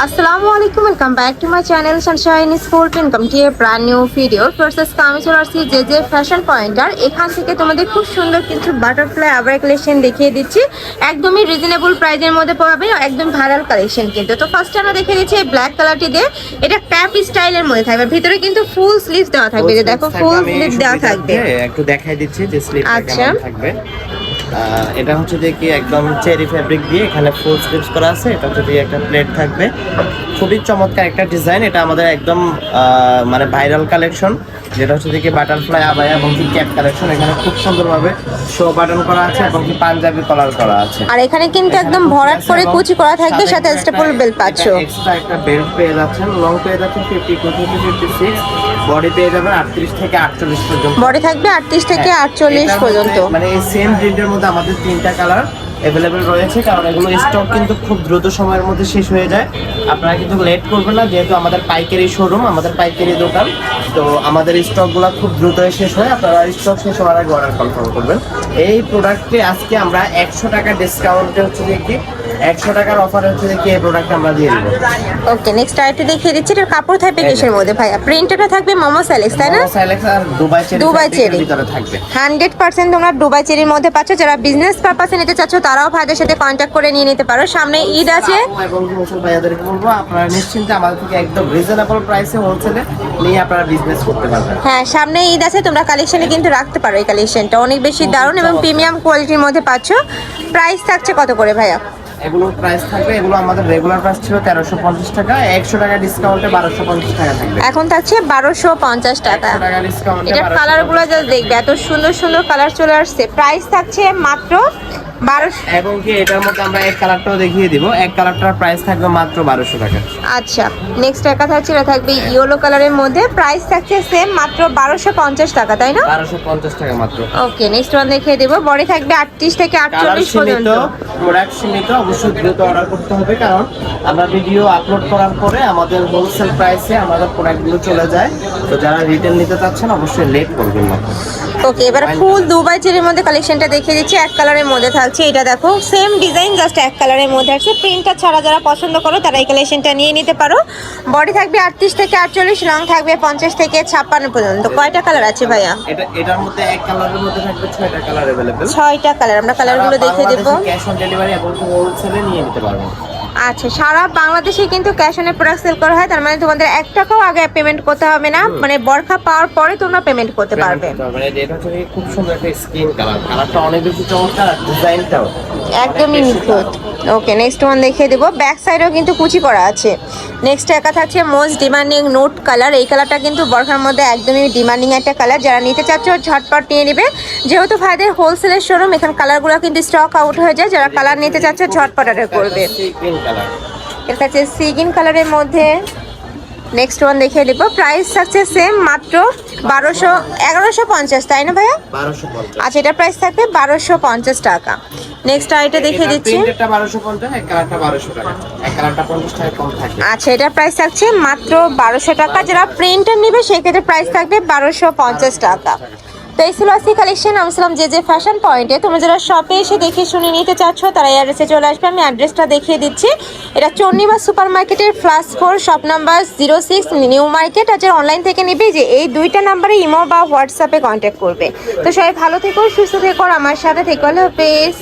আসসালামু আলাইকুম welcome back to my channel Sunshine School income T a brand new video process আমি চলে আসছি যে যে ফ্যাশন পয়েন্টার এখান থেকে তোমাদের খুব সুন্দর কিছু বাটারফ্লাই আবার কালেকশন দেখিয়ে দিচ্ছি। একদমই রিজনেবল প্রাইজের মধ্যে পাবে একদম ভাইরাল কালেকশন কিন্তু। তো ফার্স্টে আমরা দেখিয়ে দিচ্ছি এই ব্ল্যাক কালারটি দিয়ে। এটা ক্যাপ স্টাইলের মধ্যে থাকবে। ভিতরে কিন্তু ফুল স্লিভ দেওয়া থাকবে। যে দেখো ফুল স্লিভ দেওয়া থাকবে। একটু দেখাই দিচ্ছি যে স্লিপটা আচ্ছা। থাকবে। এটা হচ্ছে যে কি একদম চেরি ফ্যাব্রিক দিয়ে এখানে ফুল স্লিপস করা আছে, এটা হচ্ছে একটা প্লেট থাকবে। খুবই চমৎকার একটা ডিজাইন এটা আমাদের একদম মানে ভাইরাল কালেকশন যেটা হচ্ছে দেখি বাটারফ্লাই আবায়া এবং কি ক্যাপ কালেকশন এখানে খুব সুন্দরভাবে শো বাটন করা আছে এবং কি পাঞ্জাবি কলার করা আছে। আর এখানে কিন্তু একদম ভরাট করে কুচি করা থাকবে সাথে স্টেপল বেল পাচ্ছ। এক্সট্রা একটা বেল্ট পেয়ে যাচ্ছেন লং পেয়ে যাচ্ছেন ফিফটি টু থেকে ফিফটি সিক্স বডি পেয়ে যাবেন আটত্রিশ থেকে আটচল্লিশ পর্যন্ত। বডি থাকবে আটত্রিশ থেকে হ্যাঁ, আটচল্লিশ পর্যন্ত। মানে এই সেম প্রিন্টের মধ্যে আমাদের তিনটা কালার অ্যাভেলেবেল রয়েছে, কারণ এগুলো স্টক কিন্তু খুব দ্রুত সময়ের মধ্যে শেষ হয়ে যায়। আপনারা কিন্তু লেট করবেন না, যেহেতু আমাদের পাইকারি শোরুম আমাদের পাইকারি দোকান, তো আমাদের স্টকগুলো খুব দ্রুত শেষ হয়। আপনারা স্টক শেষ হওয়ার আগে অর্ডার কনফার্ম করবেন। এই প্রোডাক্টে আজকে আমরা একশো টাকা ডিসকাউন্টে হচ্ছে দেখি একশো টাকার অফার হচ্ছে কি এই প্রোডাক্ট আমরা দিয়ে দিব। ওকে নেক্সট আরেকটু দেখিয়ে দিচ্ছি এটার কাপড় থাকবে কিসের মধ্যে। ভাইয়া প্রিন্টটা থাকবে মোমো স্যালেক্স তাই না? আর দুবাই চেরি দুবাই চেরি। ভিতরে থাকবে। হান্ড্রেড পার্সেন্ট তোমরা দুবাই চেরির মধ্যে পাচ্ছ। যারা বিজনেস পারপাসে নিতে চাচ্ছ তারাও ভাইদের সাথে কন্ট্যাক্ট করে নিয়ে নিতে পারো। সামনে ঈদ আছে। এবং মুসল ভাইয়াদেরকে বলব আপনারা নিশ্চিন্তে আমাদের থেকে একদম রিজনেবল প্রাইসে হোলসেলে নিয়ে আপনারা বিজনেস করতে পারবেন। হ্যাঁ সামনে ঈদ আছে তোমরা কালেকশনে কিন্তু রাখতে পারো এই কালেকশনটা অনেক বেশি দারুণ এবং প্রিমিয়াম কোয়ালিটির মধ্যে পাচ্ছ। প্রাইস থাকছে কত করে ভাইয়া? এগুলোর প্রাইস থাকবে এগুলো আমাদের রেগুলার প্রাইস ছিল তেরোশো পঞ্চাশ টাকা একশো টাকা ডিসকাউন্টে বারোশো পঞ্চাশ টাকা থাকবে। এখন থাকছে বারোশো পঞ্চাশ টাকা। এটার কালারগুলো যা দেখবে এত সুন্দর সুন্দর কালার চলে আসছে। প্রাইস থাকছে মাত্র বারোশো এবং কি এটার মধ্যে আমরা এক কালারটাও দেখিয়ে দিব। এক কালারটার প্রাইস থাকবে মাত্র বারোশো টাকা। আচ্ছা নেক্সট একটা থাকছে এটা থাকবে ইয়েলো কালারের মধ্যে। প্রাইস থাকছে সেম মাত্র বারোশো পঞ্চাশ টাকা তাই না? বারোশো পঞ্চাশ টাকা মাত্র। ওকে নেক্সট ওয়ান দেখিয়ে দেবো। বডি থাকবে আটত্রিশ থেকে আটচল্লিশ পর্যন্ত। প্রোডাক্ট সীমিত অবশ্যই দ্রুত অর্ডার করতে হবে কারণ আমরা ভিডিও আপলোড করার পরে আমাদের হোলসেল প্রাইসে আমাদের প্রোডাক্টগুলো চলে যায়। তো যারা রিটেল নিতে চাচ্ছেন অবশ্যই লেট করবেন না। ওকে এবার ফুল দুবাই চেরির মধ্যে কালেকশনটা দেখিয়ে দিচ্ছি। এক কালারের মধ্যে থাকছে এটা দেখো সেম ডিজাইন জাস্ট এক কালারের মধ্যে আছে প্রিন্টটা ছাড়া যারা পছন্দ করো তারা এই কালেকশনটা নিয়ে নিতে পারো। বডি থাকবে আটত্রিশ থেকে আটচল্লিশ রং থাকবে পঞ্চাশ থেকে ছাপ্পান্ন পর্যন্ত। কয়টা কালার আছে ভাইয়া? এটার মধ্যে এক কালারের মধ্যে থাকবে ছয়টা কালার অ্যাভেলেবেল ছয়টা কালার আমরা কালারগুলো দেখে দেবো। ক্যাশ অন ডেলিভারি এবং হোলসেলে নিয়ে নিতে পারবেন আচ্ছা সারা বাংলাদেশে কিন্তু ক্যাশ অনে প্রোডাক্ট সেল করা হয় তার মানে তোমাদের এক টাকাও আগে পেমেন্ট করতে হবে না মানে বরখা পাওয়ার পরে তোমরা পেমেন্ট করতে পারবে। মানে এটা হচ্ছে খুব সুন্দর একটা স্কিন কালার কালারটা অনেক বেশি চমৎকার আর ডিজাইনটাও একদমই নিখুঁত। ওকে নেক্সট ওয়ান দেখিয়ে দেবো। ব্যাক সাইডেও কিন্তু কুচি করা আছে। নেক্সট একা থাকছে মোস্ট ডিমান্ডিং নোট কালার এই কালারটা কিন্তু বরখার মধ্যে একদমই ডিমান্ডিং একটা কালার যারা নিতে চাচ্ছ ঝটপট নিয়ে নেবে। যেহেতু ভাইদের হোলসেলের শোরুম এখানে কালারগুলো কিন্তু স্টক আউট হয়ে যায়। যারা কালার নিতে চাচ্ছে ঝটপট অর্ডার করবে। এটা কালারের কাছে সিগিন কালারের মধ্যে। নেক্সট ওয়ান দেখিয়ে দিব। প্রাইস থাকছে সেম মাত্র বারোশো এগারোশো পঞ্চাশ তাই না ভাইয়া? আচ্ছা এটা প্রাইস থাকবে বারোশো পঞ্চাশ টাকা। নেক্সট আইটা দেখিয়ে দিচ্ছি। আচ্ছা এটা প্রাইস থাকছে মাত্র বারোশো টাকা। যারা প্রিন্টার নেবে সেক্ষেত্রে প্রাইস থাকবে বারোশো পঞ্চাশ টাকা। তো এই ছিল আজকে কালেকশন আমি ছিলাম যে যে ফ্যাশন পয়েন্টে তোমরা যারা শপে এসে দেখে শুনে নিতে চাচ্ছ, তারা এই অ্যাড্রেসে চলে আসবে। আমি অ্যাড্রেসটা দেখিয়ে দিচ্ছি। এটা চন্ডিবা সুপার মার্কেটের flush four shop number zero six new market আর যারা অনলাইন থেকে নেবে, যে এই দুইটা নাম্বারে ইমো বা হোয়াটসঅ্যাপে কন্ট্যাক্ট করবে। তো সবাই ভালো থেকো, সুস্থ থেকো আমার সাথে থেকো। হলো পেস